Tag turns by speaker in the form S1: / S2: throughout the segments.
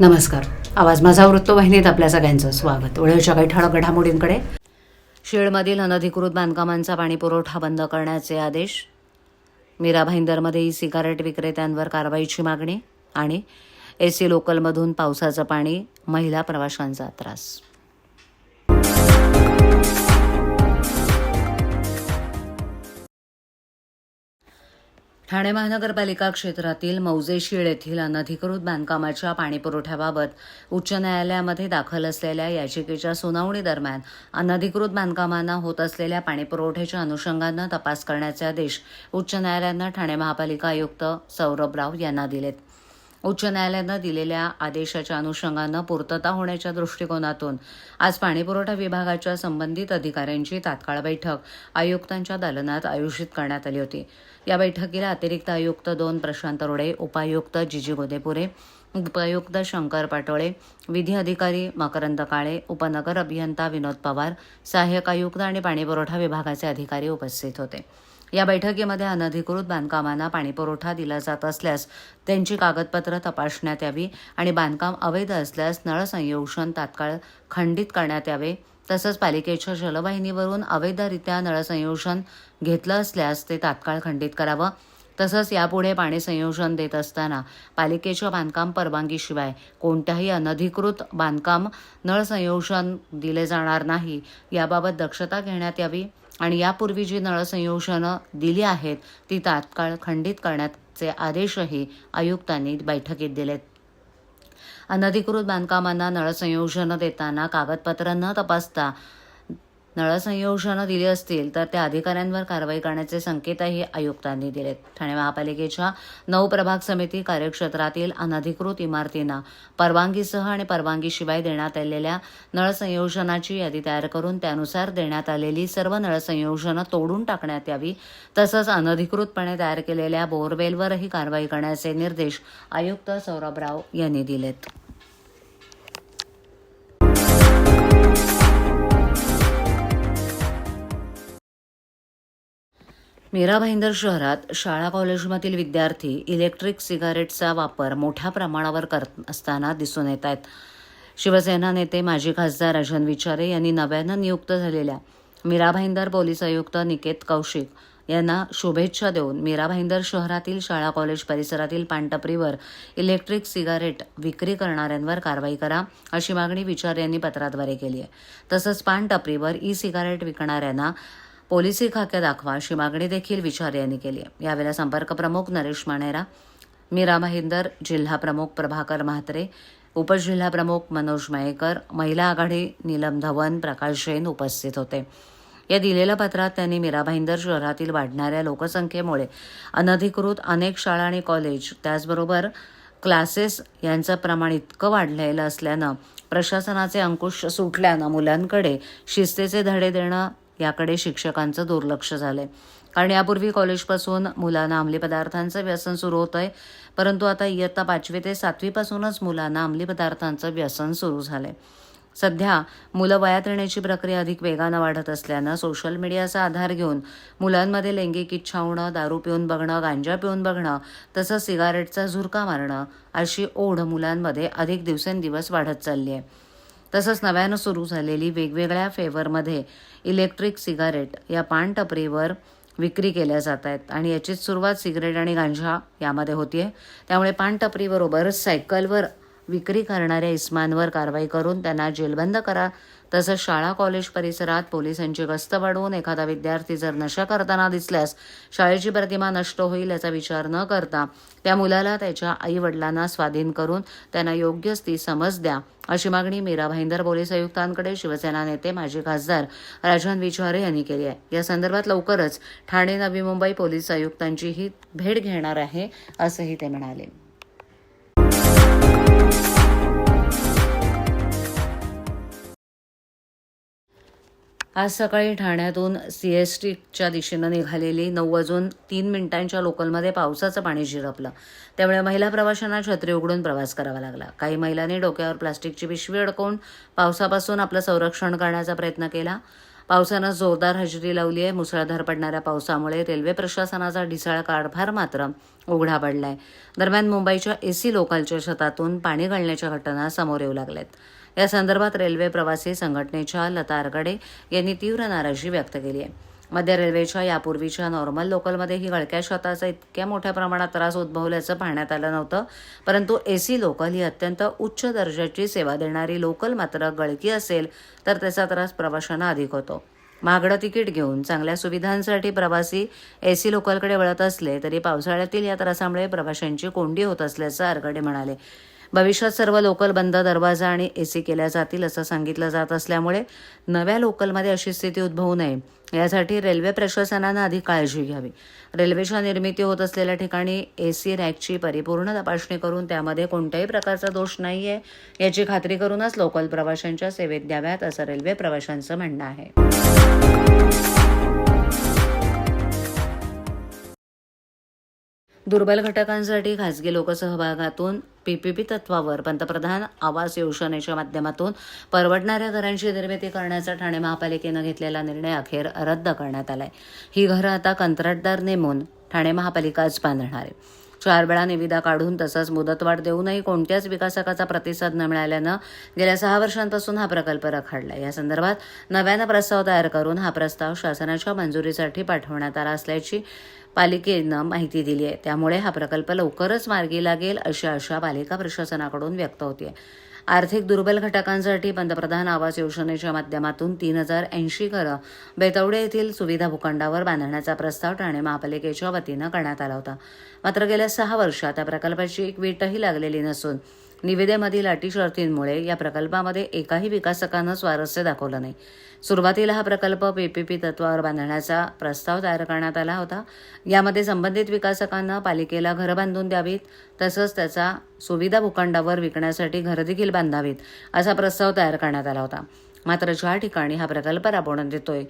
S1: नमस्कार. आवाज माझा वृत्तवाहिनीत आपल्या सगळ्यांचं स्वागत. वेळेच्या काही ठळक घडामोडींकडे. शेळमधील अनधिकृत बांधकामांचा पाणीपुरवठा बंद करण्याचे आदेश. मीरा भाईंदरमध्ये ई सिगारेट विक्रेत्यांवर कारवाईची मागणी आणि एसी लोकलमधून पावसाचं पाणी महिला प्रवाशांचा त्रास. ठाणे महानगरपालिका क्षेत्रातील मौजेशीळ येथील अनधिकृत बांधकामाच्या पाणीपुरवठ्याबाबत उच्च न्यायालयामध्ये दाखल असलेल्या याचिकेच्या सुनावणी दरम्यान अनधिकृत बांधकामांना होत असलेल्या पाणीपुरवठ्याच्या अनुषंगानं तपास करण्याचे आदेश उच्च न्यायालयानं ठाणे महापालिका आयुक्त सौरभ राव यांना दिलेत. उच्च न्यायालयानं दिलेल्या आदेशाच्या अनुषंगानं पूर्तता होण्याच्या दृष्टिकोनातून आज पाणीपुरवठा विभागाच्या संबंधित अधिकाऱ्यांची तात्काळ बैठक आयुक्तांच्या दालनात आयोजित करण्यात आली होती. या बैठकीला अतिरिक्त आयुक्त दोन प्रशांत रोडे उपायुक्त जिजी गोदेपुरे उपायुक्त शंकर पाटोळे विधी अधिकारी मकरंद काळे उपनगर अभियंता विनोद पवार सहाय्यक आयुक्त आणि पाणीपुरवठा विभागाचे अधिकारी उपस्थित होते. या बैठकीमध्ये अनधिकृत बांधकामांना पाणीपुरवठा दिला जात असल्यास त्यांची कागदपत्रं तपासण्यात यावी आणि बांधकाम अवैध असल्यास नळ संयोषण तात्काळ खंडित करण्यात यावे. तसंच पालिकेच्या जलवाहिनीवरून अवैधरित्या नळसंयोषण घेतलं असल्यास ते तात्काळ खंडित करावं. तसंच यापुढे पाणी संयोजन देत असताना पालिकेच्या बांधकाम परवानगीशिवाय कोणत्याही अनधिकृत बांधकाम नळ संयोजन दिले जाणार नाही. याबाबत दक्षता घेण्यात यावी. आणि यापूर्वी जी नळसंयोजनं दिली आहेत ती तात्काळ खंडित करण्याचे आदेशही आयुक्तांनी बैठकीत दिलेत. अनधिकृत बांधकामांना नळसंयोजनं देताना कागदपत्र न तपासता नळसंयोजनं दिली असतील तर त्या अधिकाऱ्यांवर कारवाई करण्याचे संकेतही आयुक्तांनी दिलेत. ठाणे महापालिकेच्या नऊ प्रभाग समिती कार्यक्षेत्रातील अनधिकृत इमारतींना परवानगीसह आणि परवानगीशिवाय देण्यात आलेल्या नळसंयोजनाची यादी तयार करून त्यानुसार देण्यात आलेली सर्व नळसंयोजनं तोडून टाकण्यात यावी तसंच अनधिकृतपणे तयार केलेल्या बोरवेलवरही कारवाई करण्याचे निर्देश आयुक्त सौरभ राव यांनी दिलेत. मीरा भाईंदर शहरात शाळा कॉलेजमधील विद्यार्थी इलेक्ट्रिक सिगारेटचा वापर मोठ्या प्रमाणावर करत असताना दिसून येत आहेत. शिवसेना नेते माजी खासदार अजन विचारे यांनी नव्यानं नियुक्त झालेल्या मीरा भाईंदर पोलीस आयुक्त निकेत कौशिक यांना शुभेच्छा देऊन मीरा भाईंदर शहरातील शाळा कॉलेज परिसरातील पानटपरीवर इलेक्ट्रिक सिगारेट विक्री करणाऱ्यांवर कारवाई करा अशी मागणी विचारे यांनी पत्राद्वारे केली आहे. तसंच पानटपरीवर ई सिगारेट विकणाऱ्यांना पोलिसी खाक्या दाखवा अशी मागणी देखील विचार यांनी केली आहे. यावेळेला संपर्क प्रमुख नरेश मानेरा मीरा महिंदर जिल्हा प्रमुख प्रभाकर म्हात्रे उपजिल्हा प्रमुख मनोज मयेकर महिला आघाडी नीलम धवन प्रकाश जैन उपस्थित होते. या दिलेल्या पत्रात त्यांनी मीरा भाईंदर शहरातील वाढणाऱ्या लोकसंख्येमुळे अनधिकृत अनेक शाळा आणि कॉलेज त्याचबरोबर क्लासेस यांचं प्रमाण इतकं वाढलेलं असल्यानं प्रशासनाचे अंकुश सुटल्यानं मुलांकडे शिस्तीचे धडे देणं याकडे शिक्षकांचं दुर्लक्ष झालं आहे कारण यापूर्वी कॉलेजपासून मुलांना अंमली पदार्थांचं व्यसन सुरू होतं आहे परंतु आता इयत्ता पाचवी ते सातवीपासूनच मुलांना अंमली पदार्थांचं व्यसन सुरू झालं आहे सध्या मुलं वयात येण्याची प्रक्रिया अधिक वेगानं वाढत असल्यानं सोशल मीडियाचा आधार घेऊन मुलांमध्ये लैंगिक इच्छा होणं दारू पिऊन बघणं गांजा पिऊन बघणं तसंच सिगारेटचा झुरका मारणं अशी ओढ मुलांमध्ये अधिक दिवसेंदिवस वाढत चालली आहे तसंच नव्यानं सुरू झालेली वेगवेगळ्या फेवरमध्ये इलेक्ट्रिक सिगारेट या पानटपरीवर विक्री केल्या जात आहेत. आणि याचीच सुरुवात सिगरेट आणि गांजा यामध्ये होतीये. त्यामुळे पानटपरीबरोबर सायकलवर विक्री करणाऱ्या इस्मांवर कारवाई करून त्यांना जेलबंद करा तसंच शाळा कॉलेज परिसरात पोलिसांची गस्त वाढवून एखादा विद्यार्थी जर नशा करताना दिसल्यास शाळेची प्रतिमा नष्ट होईल याचा विचार न करता त्या मुलाला त्याच्या आई वडिलांना स्वाधीन करून त्यांना योग्यच ती समज द्या अशी मागणी मीरा भाईंदर पोलीस आयुक्तांकडे शिवसेना नेते माजी खासदार राजन विचारे यांनी केली आहे. या संदर्भात लवकरच ठाणे नवी मुंबई पोलीस आयुक्तांचीही भेट घेणार आहे असंही ते म्हणाले. आज सकाळी ठाण्यातून सी एस टीच्या दिशेनं निघालेली नऊ वाजून तीन मिनिटांच्या लोकलमध्ये पावसाचं पाणी झिरपलं. त्यामुळे महिला प्रवाशांना छत्री उघडून प्रवास करावा लागला. काही महिलांनी डोक्यावर प्लास्टिकची पिशवी अडकवून पावसापासून आपलं संरक्षण करण्याचा प्रयत्न केला. पावसानं जोरदार हजेरी लावली आहे. मुसळधार पडणाऱ्या पावसामुळे रेल्वे प्रशासनाचा ढिसाळ कारभार मात्र उघडा पडलाय. दरम्यान मुंबईच्या एसी लोकलच्या छतातून पाणी घालण्याच्या घटना समोर येऊ लागल्यात. या संदर्भात रेल्वे प्रवासी संघटनेच्या लता आरगडे यांनी तीव्र नाराजी व्यक्त केली आहे. मध्य रेल्वेच्या यापूर्वीच्या नॉर्मल लोकलमध्ये ही गळक्या शताचा इतक्या मोठ्या प्रमाणात त्रास उद्भवल्याचं पाहण्यात आलं नव्हतं परंतु एसी लोकल ही अत्यंत उच्च दर्जाची सेवा देणारी लोकल मात्र गळकी असेल तर त्याचा त्रास प्रवाशांना अधिक होतो. महागडं तिकीट घेऊन चांगल्या सुविधांसाठी प्रवासी एसी लोकलकडे वळत असले तरी पावसाळ्यातील या त्रासामुळे प्रवाशांची कोंडी होत असल्याचं आरगडे म्हणाले. भविष्यात सर्व लोकल बंद दरवाजा आणि एसी केल्या जातील असं सांगितलं जात असल्यामुळे नव्या लोकलमध्ये अशी स्थिती उद्भवू नये. यासाठी रेल्वे प्रशासनानं आधी काळजी घ्यावी. रेल्वेच्या निर्मिती होत असलेल्या ठिकाणी ए सी रॅकची परिपूर्ण तपासणी करून त्यामध्ये कोणत्याही प्रकारचा दोष नाही आहे याची खात्री करूनच लोकल प्रवाशांच्या सेवेत द्याव्यात असं रेल्वे प्रवाशांचं म्हणणं आहे. दुर्बल घटकांसाठी खासगी लोकसहभागातून पीपीपी तत्वावर पंतप्रधान आवास योजनेच्या माध्यमातून परवडणाऱ्या घरांची निर्मिती करण्याचा ठाणे महापालिकेनं घेतलेला निर्णय अखेर रद्द करण्यात आलाय. ही घरं आता कंत्राटदार नेमून ठाणे महापालिकाच बांधणार आहे. चार वेळा निविदा काढून तसंच मुदतवाढ देऊनही कोणत्याच विकासकाचा प्रतिसाद न मिळाल्यानं गेल्या सहा वर्षांपासून हा प्रकल्प रखडला. या संदर्भात नव्यानं प्रस्ताव तयार करून हा प्रस्ताव शासनाच्या मंजुरीसाठी पाठवण्यात आला असल्याची पालिकेनं माहिती दिली आहे त्यामुळे हा प्रकल्प लवकरच मार्गी लागेल अशी आशा पालिका प्रशासनाकडून व्यक्त होते आर्थिक दुर्बल घटकांसाठी पंतप्रधान आवास योजनेच्या माध्यमातून तीन हजार ऐंशी घरं बेतवडे येथील सुविधा भूखंडावर बांधण्याचा प्रस्ताव ठाणे महापालिकेच्या वतीनं करण्यात आला होता. मात्र गेल्या सहा वर्षात या प्रकल्पाची एक वीटही लागलेली नसून निविदेमधील अटी शर्तींमुळे या प्रकल्पामध्ये एकाही विकासकानं स्वारस्य दाखवलं नाही. सुरुवातीला हा प्रकल्प पीपीपी तत्वावर बांधण्याचा प्रस्ताव तयार करण्यात आला होता. यामध्ये संबंधित विकासकांना पालिकेला घरं बांधून द्यावीत तसंच त्याचा सुविधा भूखंडावर विकण्यासाठी घरं देखील बांधावीत असा प्रस्ताव तयार करण्यात आला होता. मात्र ज्या ठिकाणी हा प्रकल्प राबवण्यात येतोय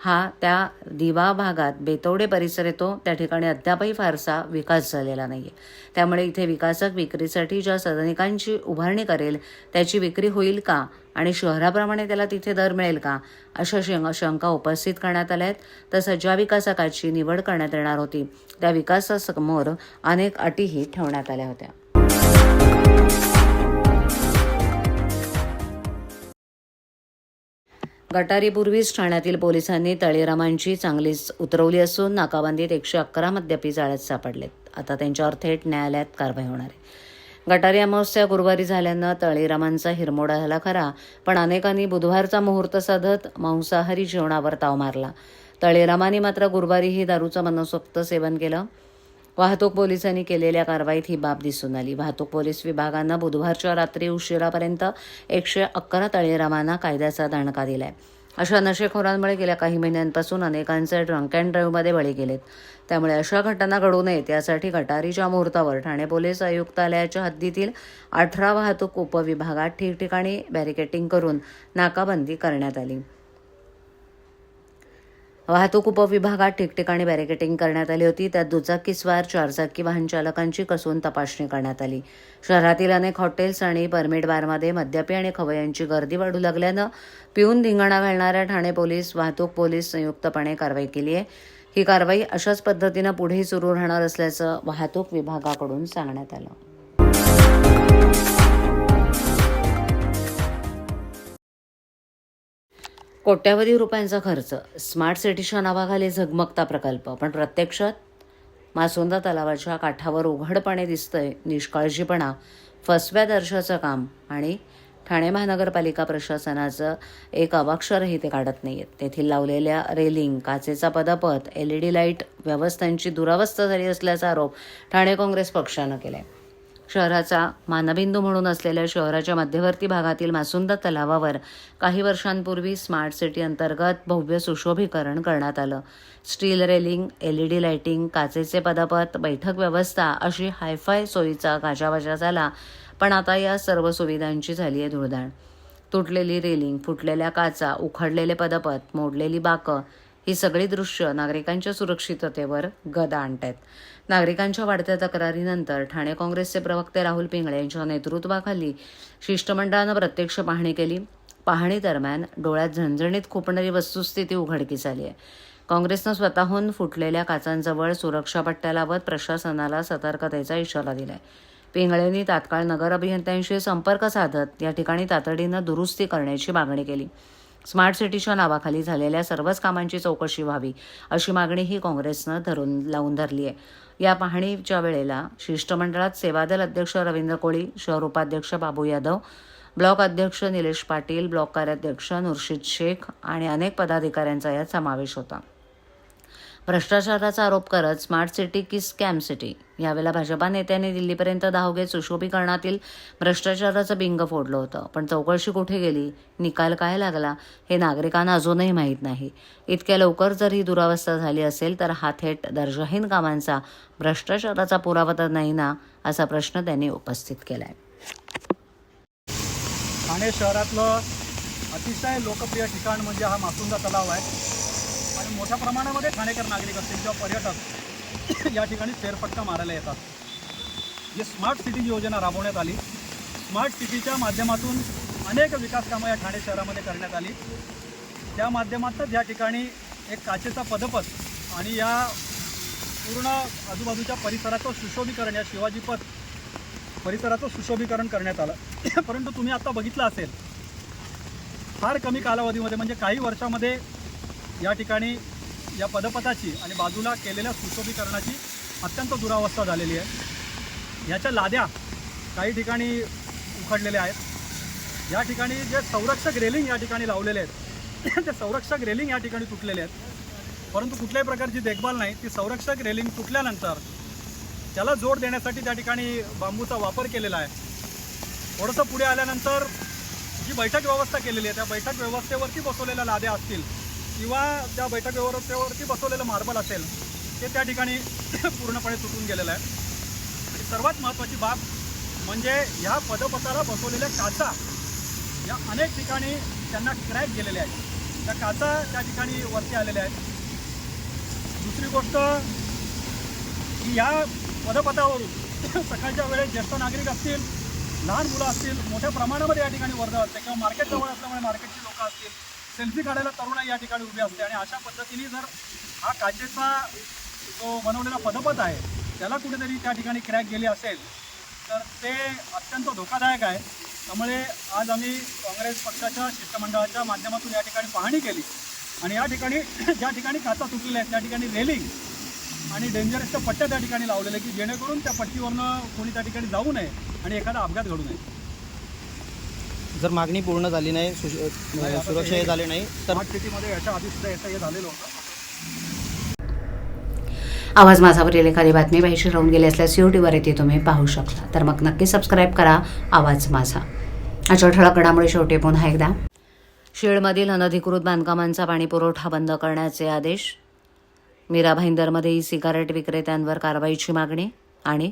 S1: हा त्या दिवा भागात बेतवडे परिसर येतो. त्या ठिकाणी अद्यापही फारसा विकास झालेला नाही आहे त्यामुळे इथे विकासक विक्रीसाठी ज्या सदनिकांची उभारणी करेल त्याची विक्री होईल का? आणि शहराप्रमाणे त्याला तिथे दर मिळेल का? अशा शंका शंका उपस्थित करण्यात आल्या आहेत तसंच ज्या विकासकाची निवड करण्यात येणार होती त्या विकासासमोर अनेक अटीही ठेवण्यात आल्या होत्या. गटारीपूर्वीच ठाण्यातील पोलिसांनी तळीरामांची चांगलीच उतरवली असून नाकाबंदीत एकशे अकरा मद्यपी जाळ्यात सापडलेत. आता त्यांच्यावर थेट न्यायालयात कारवाई होणार आहे. गटारी अमावस्या गुरुवारी झाल्यानं तळीरामांचा हिरमोडा झाला खरा पण अनेकांनी बुधवारचा मुहूर्त साधत मांसाहारी जेवणावर ताव मारला. तळीरामांनी मात्र गुरुवारीही दारूचं मनसोक्त सेवन केलं. वाहतूक पोलिसांनी केलेल्या कारवाईत ही बाब दिसून आली. वाहतूक पोलीस विभागानं बुधवारच्या रात्री उशिरापर्यंत एकशे अकरा तळेरामांना कायद्याचा दणका दिलाय. अशा नशेखोरांमुळे गेल्या काही महिन्यांपासून अनेकांचे ड्रंक अँड ड्राईव्हमध्ये बळी गेलेत. त्यामुळे अशा घटना घडू नयेत यासाठी गटारीच्या मुहूर्तावर ठाणे पोलीस आयुक्तालयाच्या हद्दीतील अठरा वाहतूक उपविभागात ठिकठिकाणी बॅरिकेटिंग करून नाकाबंदी करण्यात आली. वाहतूक उपविभागात ठिकठिकाणी बॅरिकेटिंग करण्यात आली होती. त्यात दुचाकीस्वार चारचाकी वाहन चालकांची कसून तपासणी करण्यात आली. शहरातील अनेक हॉटेल्स आणि परमिट बारमध्ये मद्यपी आणि खवयांची गर्दी वाढू लागल्यानं पिऊन धिंगाणा घालणाऱ्या ठाणे पोलीस वाहतूक पोलीस संयुक्तपणे कारवाई केली आहे. ही कारवाई अशाच पद्धतीनं पुढेही सुरू राहणार असल्याचं वाहतूक विभागाकडून सांगण्यात आलं. कोट्यावधी रुपयांचा खर्च. स्मार्ट सिटीच्या नावाखाली झगमगता प्रकल्प. पण प्रत्यक्षात मासोंदा तलावाच्या काठावर उघडपणे दिसतंय निष्काळजीपणा फसव्या दर्शाचं काम आणि ठाणे महानगरपालिका प्रशासनाचं एक अवाक्षरही ते काढत नाहीयेत. तेथील लावलेल्या रेलिंग काचेचा पदापथ एल ई डी लाइट व्यवस्थांची दुरावस्था झाली असल्याचा आरोप ठाणे काँग्रेस पक्षानं केला आहे शहराचा मानबिंदू म्हणून असलेल्या शहराच्या मध्यवर्ती भागातील मासुंदा तलावावर काही वर्षांपूर्वी स्मार्ट सिटी अंतर्गत भव्य सुशोभीकरण करण्यात आलं. Steel railing L E D lighting काचेचे पदापथ बैठक व्यवस्था अशी हायफाय सोयीचा गाजावाजा झाला पण आता या सर्व सुविधांची झाली आहे धुळदाण तुटलेली रेलिंग फुटलेल्या काचा उखडलेले पदपथ मोडलेली बाकं ही सगळी दृश्य नागरिकांच्या सुरक्षिततेवर गदा आणतायत. नागरिकांच्या वाढत्या तक्रारीनंतर ठाणे काँग्रेसचे प्रवक्ते राहुल पिंगळे यांच्या नेतृत्वाखाली शिष्टमंडळानं प्रत्यक्ष पाहणी केली. पाहणी दरम्यान डोळ्यात झणझणीत खुपणारी वस्तुस्थिती उघडकीस आली आहे काँग्रेसनं स्वतःहून फुटलेल्या काचांजवळ सुरक्षा पट्ट्या लावत प्रशासनाला सतर्कतेचा इशारा दिलाय. पिंगळेंनी तात्काळ नगर अभियंत्यांशी संपर्क साधत या ठिकाणी तातडीनं दुरुस्ती करण्याची मागणी केली. स्मार्ट सिटीच्या नावाखाली झालेल्या सर्वच कामांची चौकशी व्हावी अशी मागणीही काँग्रेसनं धरून लावून धरली आहे या पाहणीच्या वेळेला शिष्टमंडळात सेवादल अध्यक्ष रवींद्र कोळी शहर उपाध्यक्ष बाबू यादव ब्लॉक अध्यक्ष निलेश पाटील ब्लॉक कार्याध्यक्ष नुर्शिद शेख आणि अनेक पदाधिकाऱ्यांचा यात समावेश होता. भ्रष्टाचाराचा आरोप करत स्मार्ट सिटी की स्कॅम सिटी. यावेळेला भाजपा नेत्यांनी दिल्लीपर्यंत धाव घेत सुशोभीकरणातील भ्रष्टाचाराचं बिंग फोडलं होतं. पण चौकशी कुठे गेली? निकाल काय लागला? हे नागरिकांना अजूनही माहीत नाही. इतक्या लवकर जर ही दुरावस्था झाली असेल तर हा थेट दर्जाहीन कामांचा भ्रष्टाचाराचा पुरावा तर नाही ना असा प्रश्न त्यांनी उपस्थित केला आहे
S2: ठाणे शहरातलं अतिशय लोकप्रिय ठिकाण म्हणजे हा मासुंदा तलाव आहे. आणि मोठ्या प्रमाणामध्ये ठाणेकर नागरिक असतील किंवा पर्यटक या ठिकाणी फेरफटका मारायला येतात. जी स्मार्ट सिटी योजना राबवण्यात आली. स्मार्ट सिटीच्या माध्यमातून अनेक विकास कामं या ठाणे शहरामध्ये करण्यात आली. त्या माध्यमातच या ठिकाणी एक काचेचा पदपथ आणि या पूर्ण आजूबाजूच्या परिसराचं सुशोभीकरण या शिवाजी पथ परिसराचं सुशोभीकरण करण्यात आलं. परंतु तुम्ही आता बघितलं असेल फार कमी कालावधीमध्ये म्हणजे काही वर्षामध्ये या ठिकाणी या पदपथाची आणि बाजूला केलेल्या सुशोभीकरणाची अत्यंत दुरावस्था झालेली आहे. याच्या लाद्या काही ठिकाणी उखडलेल्या आहेत. या ठिकाणी जे संरक्षक रेलिंग या ठिकाणी लावलेले आहेत ते संरक्षक रेलिंग या ठिकाणी तुटलेले आहेत. परंतु कुठल्याही प्रकारची देखभाल नाही. ती संरक्षक रेलिंग तुटल्यानंतर त्याला जोड देण्यासाठी त्या ठिकाणी बांबूचा वापर केलेला आहे. थोडंसं पुढे आल्यानंतर जी बैठक व्यवस्था केलेली आहे त्या बैठक व्यवस्थेवरती बसवलेल्या लाद्या असतील किंवा त्या बैठक व्यवस्थेवरती बसवलेलं मार्बल असेल ते त्या ठिकाणी पूर्णपणे तुटून गेलेलं आहे. आणि सर्वात महत्त्वाची बाब म्हणजे ह्या पदपथाला बसवलेल्या काचा या अनेक ठिकाणी त्यांना क्रॅक गेलेल्या आहेत. त्या काचा त्या ठिकाणी वरती आलेल्या आहेत. दुसरी गोष्ट की ह्या पदपथावरून सकाळच्या वेळेस ज्येष्ठ नागरिक असतील लहान मुलं असतील मोठ्या प्रमाणामध्ये या ठिकाणी वर्दळ असते किंवा मार्केट जवळ असल्यामुळे मार्केटची लोकं असतील सेल्फी काढायला तरुणाई या ठिकाणी उभी असते आणि अशा पद्धतीने जर हा काचेचा जो बनवलेला पदपथ आहे त्याला कुठेतरी त्या ठिकाणी क्रॅक गेली असेल तर ते अत्यंत धोकादायक आहे. त्यामुळे आज आम्ही काँग्रेस पक्षाच्या शिष्टमंडळाच्या माध्यमातून या ठिकाणी पाहणी केली आणि या ठिकाणी ज्या ठिकाणी काचा तुटलेल्या आहेत त्या ठिकाणी रेलिंग आणि डेंजरसच्या पट्ट्या त्या ठिकाणी लावलेल्या की जेणेकरून त्या पट्टीवरनं कोणी त्या ठिकाणी जाऊ नये आणि एखादा अपघात घडू नये.
S3: जर मागणी पूर्ण झाली नाही सुरक्षा हे झाली नाही तर
S2: स्मार्ट सिटीमध्ये याच्या आधी सुद्धा याचं हे झालेलं होतं.
S1: आवाज माझावरील एखादी बातमी पाहिजे राहून गेली असल्यास यूट्यूबवर येते तुम्ही पाहू शकता. तर मग नक्की सबस्क्राईब करा. आवाज माझा. अशा ठळक घडामोडी शेवटी पुन्हा एकदा. शेळमधील अनधिकृत बांधकामांचा पाणीपुरवठा बंद करण्याचे आदेश. मीरा भाईंदरमध्ये ई सिगारेट विक्रेत्यांवर कारवाईची मागणी आणि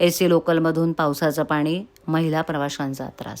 S1: ए सी लोकलमधून पावसाचं पाणी महिला प्रवाशांचा त्रास.